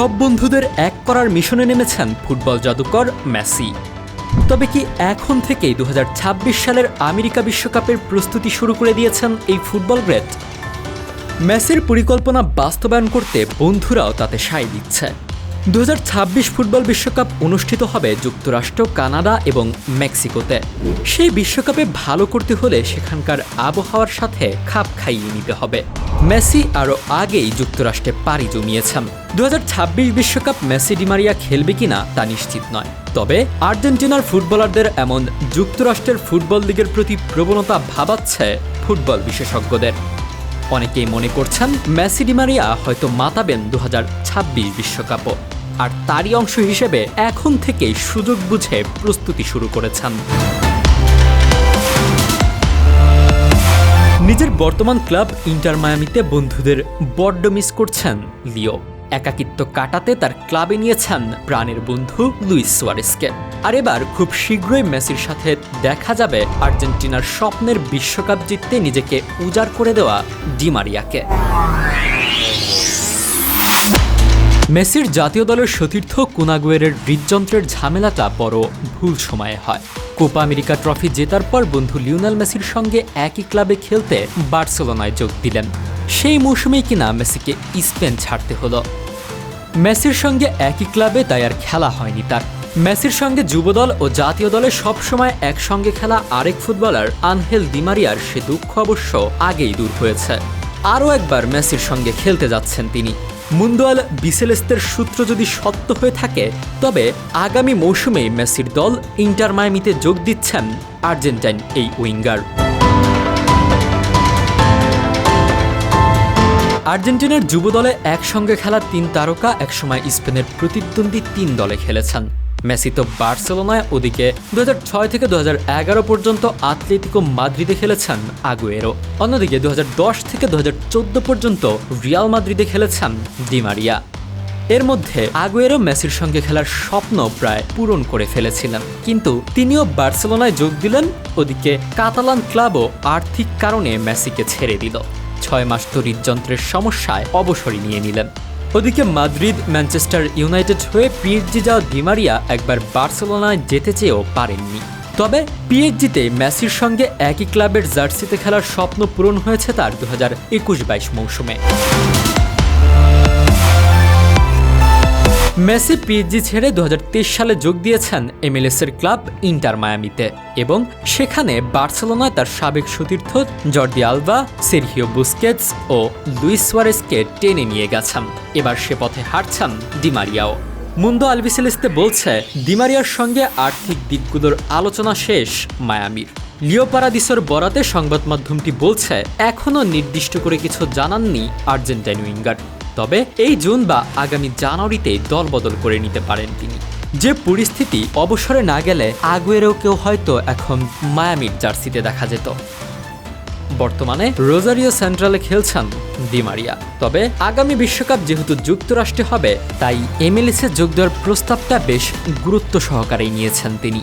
সব বন্ধুদের এক করার মিশনে নেমেছেন ফুটবল জাদুকর মেসি। তবে কি এখন থেকেই দু হাজার ছাব্বিশ সালের আমেরিকা বিশ্বকাপের প্রস্তুতি শুরু করে দিয়েছেন এই ফুটবল গ্রেট মেসির পরিকল্পনা বাস্তবায়ন করতে বন্ধুরাও তাতে সায় দিচ্ছে। দু হাজার ছাব্বিশ ফুটবল বিশ্বকাপ অনুষ্ঠিত হবে যুক্তরাষ্ট্র, কানাডা এবং মেক্সিকোতে। সেই বিশ্বকাপে ভালো করতে হলে সেখানকার আবহাওয়ার সাথে খাপ খাইয়ে নিতে হবে। মেসি আরও আগেই যুক্তরাষ্ট্রে পাড়ি জমিয়েছেন। দু বিশ্বকাপ মেসি ডিমারিয়া খেলবে কিনা তা নিশ্চিত নয়। তবে আর্জেন্টিনার ফুটবলারদের এমন যুক্তরাষ্ট্রের ফুটবল লিগের প্রতি প্রবণতা ভাবাচ্ছে ফুটবল বিশেষজ্ঞদের। অনেকেই মনে করছেন মেসি ডিমারিয়া হয়তো মাতাবেন দু বিশ্বকাপও। আর তারই অংশ হিসেবে এখন থেকেই সুযোগ বুঝে প্রস্তুতি শুরু করেছেন। নিজের বর্তমান ক্লাব ইন্টার মায়ামিতে বন্ধুদের বড্ড মিস করছেন লিও। একাকিত্ব কাটাতে তার ক্লাবে নিয়েছেন প্রাণের বন্ধু লুইস সুয়ারেসকে আর এবার খুব শীঘ্রই মেসির সাথে দেখা যাবে আর্জেন্টিনার স্বপ্নের বিশ্বকাপ জিততে নিজেকে উজাড় করে দেওয়া ডিমারিয়াকে মেসির জাতীয় দলের সতীর্থ কুনাগুয়েরের হৃদযন্ত্রের ঝামেলাটা বড় ভুল সময়ে হয়। কোপা আমেরিকা ট্রফি জেতার পর বন্ধু লিওনাল মেসির সঙ্গে একই ক্লাবে খেলতে বার্সেলোনায় যোগ দিলেন। সেই মৌসুমেই কিনা মেসিকে স্পেন ছাড়তে হলো। মেসির সঙ্গে একই ক্লাবে তাই আর খেলা হয়নি তার। মেসির সঙ্গে যুবদল ও জাতীয় দলে সবসময় একসঙ্গে খেলা আরেক ফুটবলার আনহেল দিমারিয়ার সে দুঃখ অবশ্য আগেই দূর হয়েছে। আরও একবার মেসির সঙ্গে খেলতে যাচ্ছেন তিনি। মুন্দোয়াল বিসেলেস্তের সূত্র যদি সত্য হয়ে থাকে, তবে আগামী মৌসুমে মেসির দল ইন্টার মায়ামিতে যোগ দিচ্ছেন আর্জেন্টাইন এই উইঙ্গার। আর্জেন্টিনার যুব দলে একসঙ্গে খেলা তিন তারকা, একসময় স্পেনের প্রতিদ্বন্দ্বী তিন দলে খেলেছেন। মেসি তো বার্সেলোনায়, ওদিকে দুহাজার ছয় থেকে দুহাজার এগারো পর্যন্ত আতলেটিকো মাদ্রিদে খেলেছেন আগুয়েরো। অন্যদিকে দুহাজার দশ থেকে দুহাজার চোদ্দ পর্যন্ত রিয়াল মাদ্রিদে খেলেছেন ডিমারিয়া এর মধ্যে আগুয়েরো মেসির সঙ্গে খেলার স্বপ্ন প্রায় পূরণ করে ফেলেছিলেন। কিন্তু তিনিও বার্সেলোনায় যোগ দিলেন, ওদিকে কাতালান ক্লাবও আর্থিক কারণে মেসিকে ছেড়ে দিল। ছয় মাস তো হৃদযন্ত্রের সমস্যায় অবসরই নিয়ে নিলেন। ওদিকে মাদ্রিদ, ম্যানচেস্টার ইউনাইটেড হয়ে পিএইচজি যাওয়া ডিমারিয়া একবার বার্সেলোনায় যেতে চেয়েও পারেননি। তবে পিএইচজিতে মেসির সঙ্গে একই ক্লাবের জার্সিতে খেলার স্বপ্ন পূরণ হয়েছে তার দু হাজার একুশ বাইশ মৌসুমে। মেসি পিএইচজি ছেড়ে দু হাজার তেইশ সালে যোগ দিয়েছেন এমএলএসের ক্লাব ইন্টার মায়ামিতে এবং সেখানে বার্সেলোনায় তার সাবেক সতীর্থ জর্দি আলভা, সেরহিও বুস্কেটস ও লুইস সোয়ারেসকে টেনে নিয়ে গেছেন। এবার সে পথে হাঁটছেন ডিমারিয়াও মুন্দো আলবিসেলেস্তে বলছে ডিমারিয়ার সঙ্গে আর্থিক দিকগুলোর আলোচনা শেষ মায়ামির। লিও পারাদিসোর বরাতে সংবাদ মাধ্যমটি বলছে, এখনও নির্দিষ্ট করে কিছু জানাননি আর্জেন্টাইন উইঙ্গার। তবে এই জুন বা আগামী জানুয়ারিতে দল বদল করে নিতে পারেন তিনি। যে পরিস্থিতি অবসরে না গেলে আগুয়েরও কেউ হয়তো এখন মায়ামির জার্সিতে দেখা যেত। বর্তমানে রোজারিও সেন্ট্রালে খেলছেন ডিমারিয়া তবে আগামী বিশ্বকাপ যেহেতু যুক্তরাষ্ট্রে হবে, তাই এমএলএসে যোগ দেওয়ার প্রস্তাবটা বেশ গুরুত্ব সহকারেই নিয়েছেন তিনি।